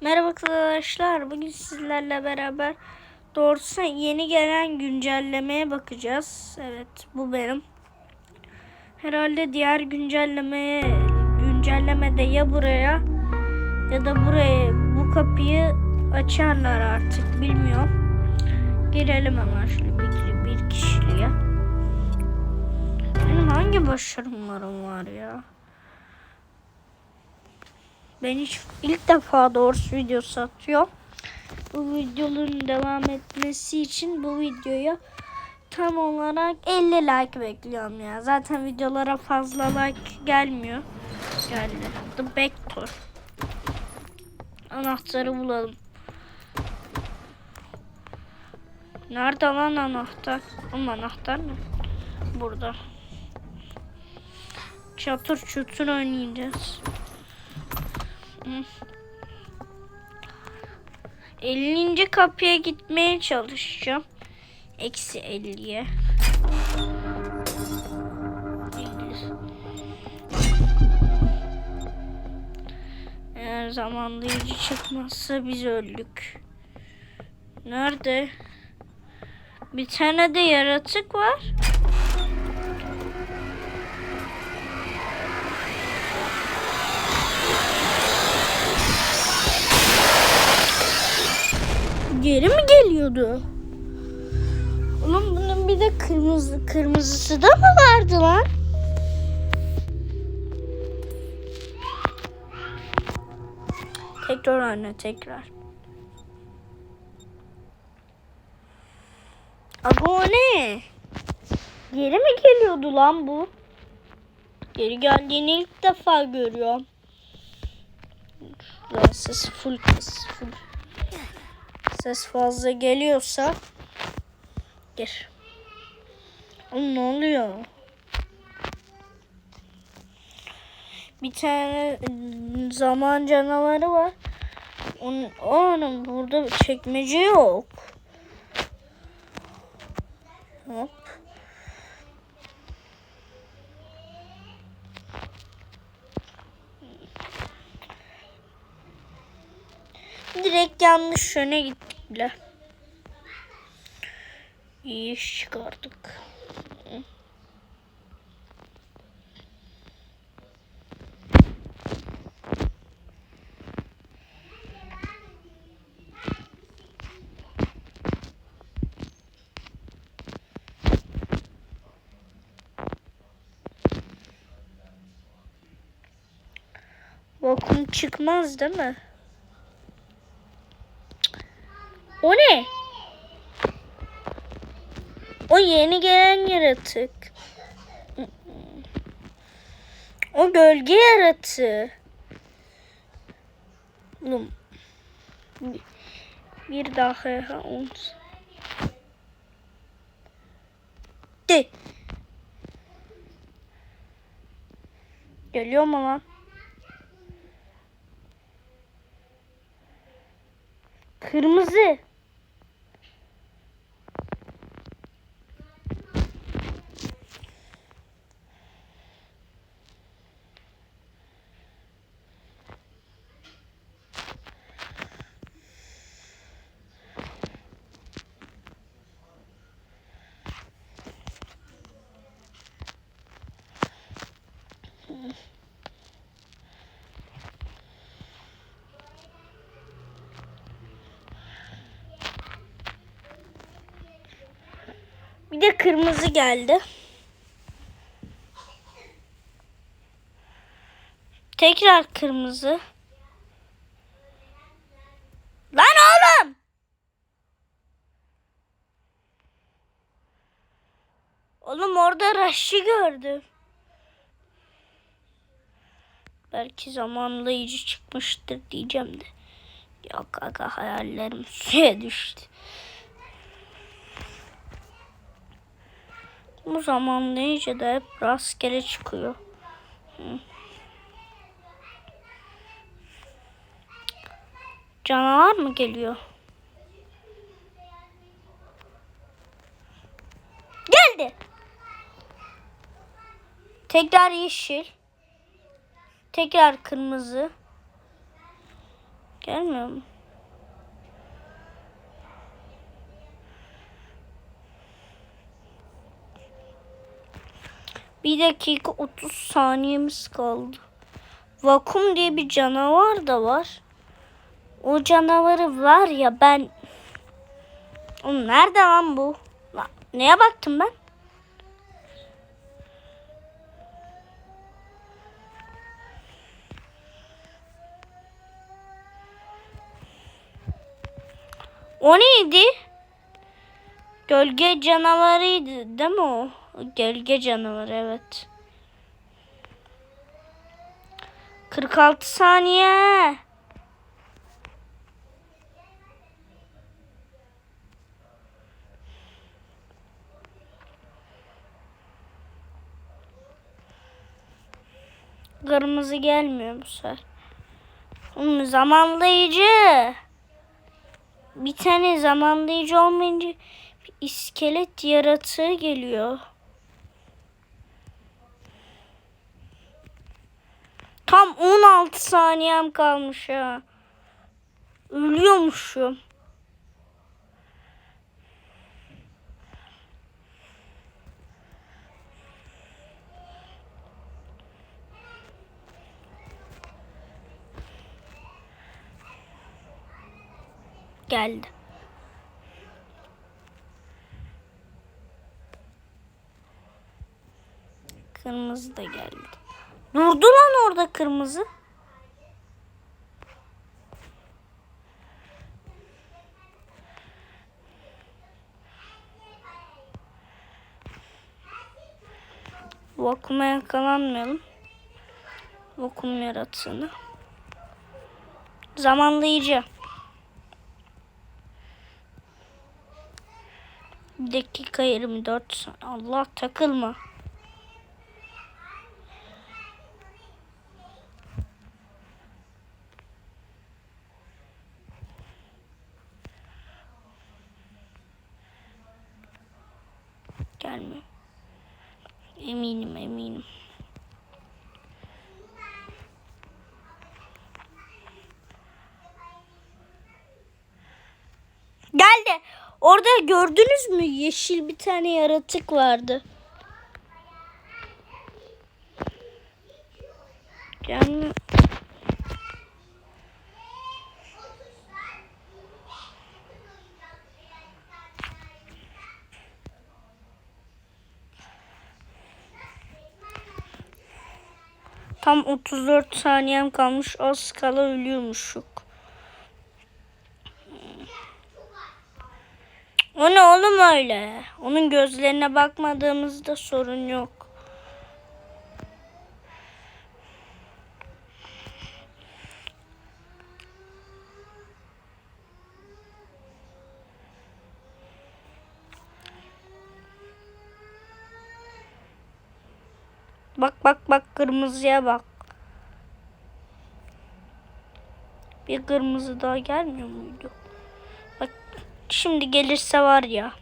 Merhaba arkadaşlar. Bugün sizlerle beraber doğrusu yeni gelen güncellemeye bakacağız. Evet bu benim. Herhalde diğer güncellemeye güncellemede ya buraya ya da buraya bu kapıyı açarlar artık bilmiyorum. Girelim hemen şöyle bir, bir kişiliğe. Benim hangi başarımlarım var ya? Ben hiç ilk defa doğrusu videosu atıyorum. Bu videonun devam etmesi için bu videoya tam olarak 50 like bekliyorum ya. Zaten videolara fazla like gelmiyor. Geldi. The back door. Anahtarı bulalım. Nerede lan anahtar? Ama anahtar mı? Burada. Çatır çutur oynayacağız. 50. kapıya gitmeye çalışacağım. Eksi 50'ye. Eğer zamanlayıcı çıkmazsa biz öldük. Nerede? Bir tane de yaratık var. Geri mi geliyordu? Oğlum bunun bir de kırmızı kırmızısı da mı vardı lan? Tekrar anne tekrar. Aga o ne? Geri mi geliyordu lan bu? Geri geldiğini ilk defa görüyorum. Ses full kız full. Ses fazla geliyorsa gir. Oğlum ne oluyor? Bir tane zaman canavarı var. Onun, onun burada çekmece yok. Hop. Direkt yanlış yöne gittik bile. İyi iş çıkardık. Vakum çıkmaz değil mi? O ne? O yeni gelen yaratık. O gölge yaratığı. Bir daha ons. De. Geliyor mu lan? Kırmızı. Bir de kırmızı geldi. Tekrar kırmızı. Lan oğlum! Oğlum orada Raş'ı gördüm. Belki zamanlayıcı çıkmıştır diyeceğim de. Yok aga hayallerim suya düştü. Bu zamanlayıcı da hep rastgele çıkıyor. Canavar mı geliyor? Geldi. Tekrar yeşil. Tekrar kırmızı. Gelmiyor mu? Bir dakika 30 saniyemiz kaldı. Vakum diye bir canavar da var. O canavarı var ya ben... Oğlum nerede lan bu? Lan, neye baktım ben? O neydi? Gölge canavarıydı değil mi o? Gölge canavarı evet. 46 saniye. Kırmızı gelmiyor bu sefer. Oğlum zamanlayıcı. Bir tane zamanlayıcı olmayınca iskelet yaratığı geliyor. Tam 16 saniyem kalmış ya. Ölüyormuşum. Geldi. Kırmızı da geldi. Durdu lan orada kırmızı. Vakuma yakalanmayalım. Vakum yaratığını. Zamanlayıcı. Dakika 24 saniye. Allah takılma. Gelmiyor. Eminim eminim. Geldi. Orada gördünüz mü? Yeşil bir tane yaratık vardı. Gelmiyor. Tam 34 saniyem kalmış. Az kala ölüyormuşuk. O ne oğlum öyle? Onun gözlerine bakmadığımızda sorun yok. Bak bak bak kırmızıya bak. Bir kırmızı daha gelmiyor muydu? Şimdi gelirse var ya.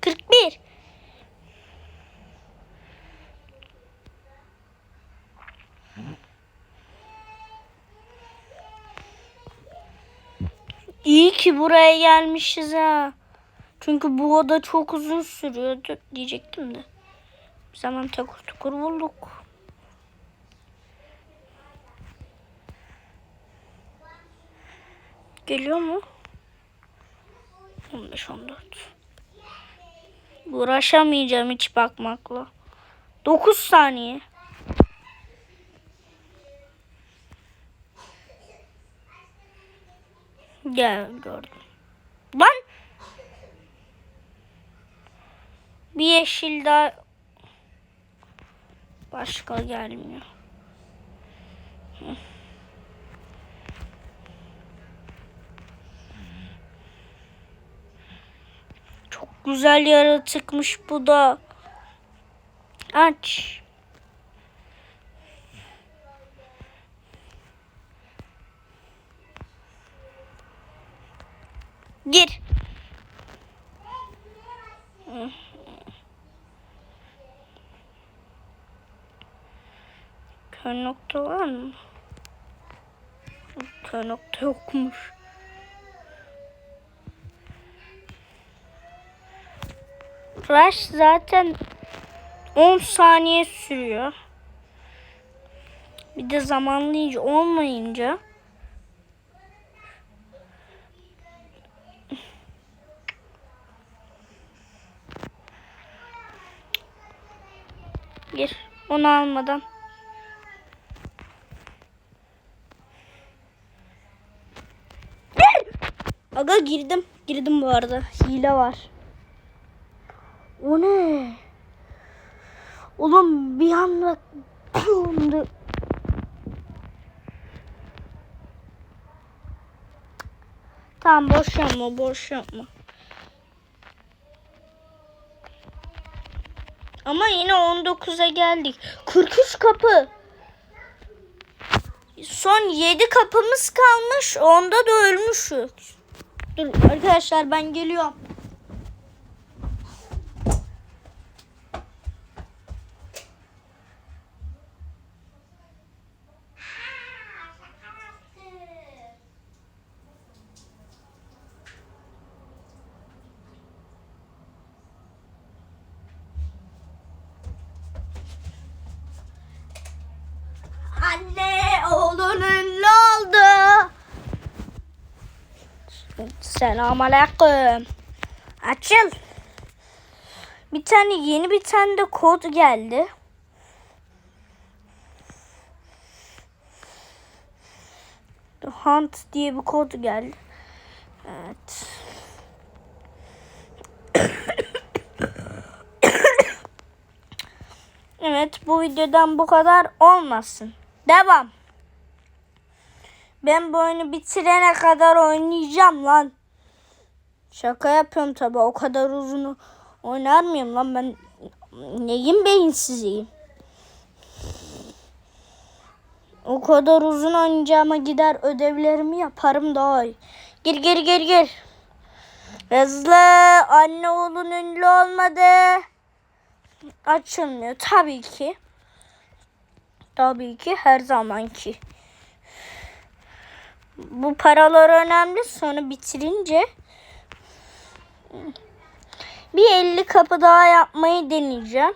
Kırk bir. İyi ki buraya gelmişiz ha. Çünkü bu oda çok uzun sürüyordu diyecektim de. Zaman takur tukur bulduk. Geliyor mu? 15 14. Uğraşamayacağım hiç bakmakla. 9 saniye. Gel gördüm. Lan! Bir yeşil daha başka gelmiyor. Çok güzel yaratıkmış bu da. Aç. Gir. Hı. Kör nokta var mı? Kör nokta yokmuş. Rush zaten 10 saniye sürüyor. Bir de zamanlayıcı olmayınca Gir. Onu almadan. Gir. Aga girdim. Girdim bu arada. Hile var. O ne? Oğlum bir anda anda Tamam boş yapma boş yapma. Ama yine 19'a geldik. 43 kapı. Son 7 kapımız kalmış. Onda da ölmüşüz. Dur arkadaşlar ben geliyorum. Anne oğlun ünlü oldu. Selamünaleyküm. Açıl. Bir tane yeni bir tane de kod geldi. The Hunt diye bir kod geldi. Evet. Evet bu videodan bu kadar olmasın. Devam. Ben bu oyunu bitirene kadar oynayacağım lan. Şaka yapıyorum tabi o kadar uzun oynar mıyım lan ben neyim beyinsiziyim. O kadar uzun oynayacağıma gider ödevlerimi yaparım daha iyi. Gir gir gir gir. Hızlı anne oğlun ünlü olmadı. Açılmıyor tabii ki. Tabii ki her zamanki. Bu paralar önemli. Sonra bitirince bir 50 kapı daha yapmayı deneyeceğim.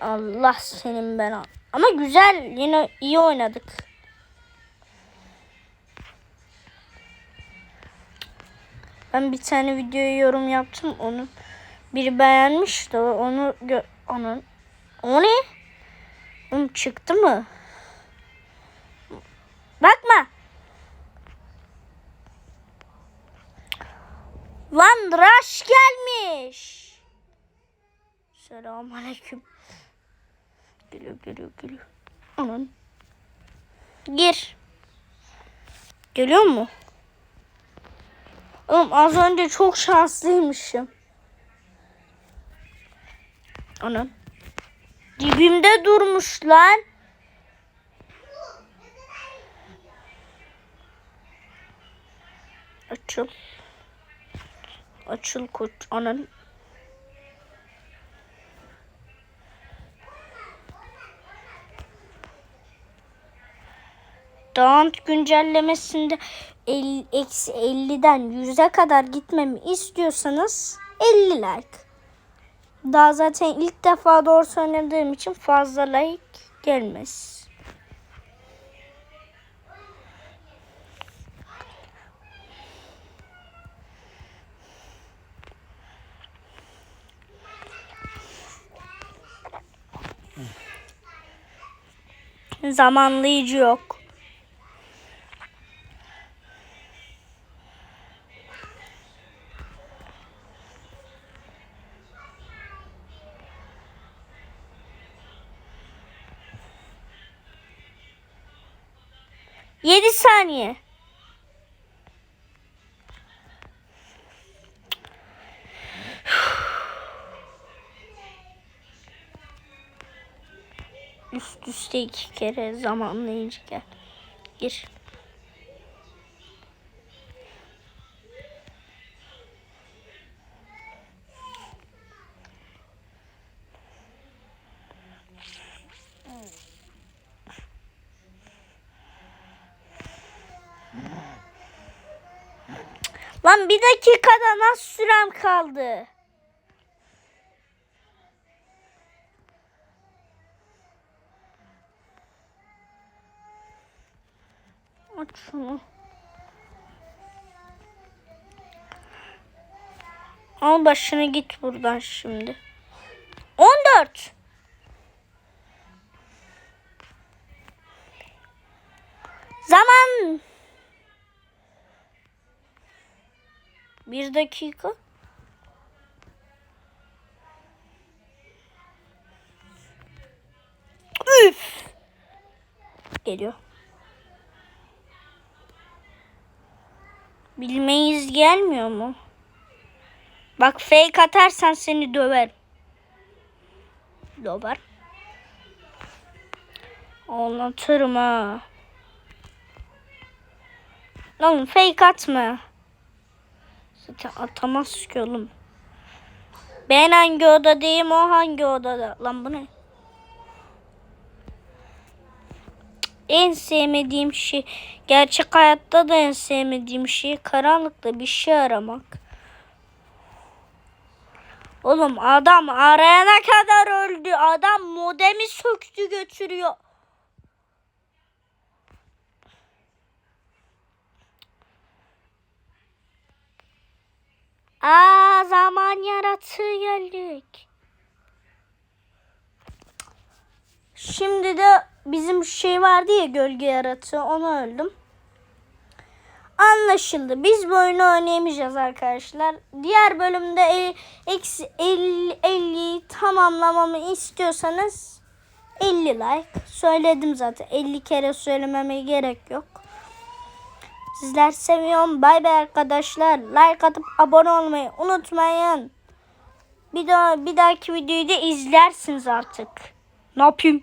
Allah senin ben. Ama güzel yine iyi oynadık. Ben bir tane videoya yorum yaptım. Onu biri beğenmiş de onu onun o ne? Oğlum çıktı mı? Bakma. Rush gelmiş. Selamünaleyküm. Geliyor geliyor geliyor. Anan. Gir. Geliyor mu? Oğlum az önce çok şanslıymışım. Anam. Dibimde durmuş lan. Açıl. Açıl koç. Anan. Dağınt güncellemesinde el- eksi 50'den 100'e kadar gitmemi istiyorsanız 50 like. Daha zaten ilk defa doğru oynadığım için fazla like gelmez. Zamanlayıcı yok. Yedi saniye. işte iki kere zamanlayıcı gel. Gir. Lan bir dakikada nasıl sürem kaldı? Şunu. Al başını git buradan şimdi. 14. Zaman. Bir dakika. Üf. Geliyor. Bilmeyiz gelmiyor mu? Bak fake atarsan seni döver. Döver. Anlatırım ha. Lan fake atma. Zaten atamaz ki oğlum. Ben hangi odadayım o hangi odada? Lan bu ne? En sevmediğim şey gerçek hayatta da en sevmediğim şey karanlıkta bir şey aramak. Oğlum adam arayana kadar öldü. Adam modemi söktü götürüyor. Aa zaman yaratığı geldik. Şimdi de bizim şey vardı ya gölge yaratığı onu öldüm. Anlaşıldı. Biz bu oyunu oynayamayacağız arkadaşlar. Diğer bölümde eksi 50, 50 tamamlamamı istiyorsanız 50 like. Söyledim zaten. 50 kere söylememe gerek yok. Sizler seviyorum. Bay bay arkadaşlar. Like atıp abone olmayı unutmayın. Bir daha bir dahaki videoyu da izlersiniz artık. Ne yapayım?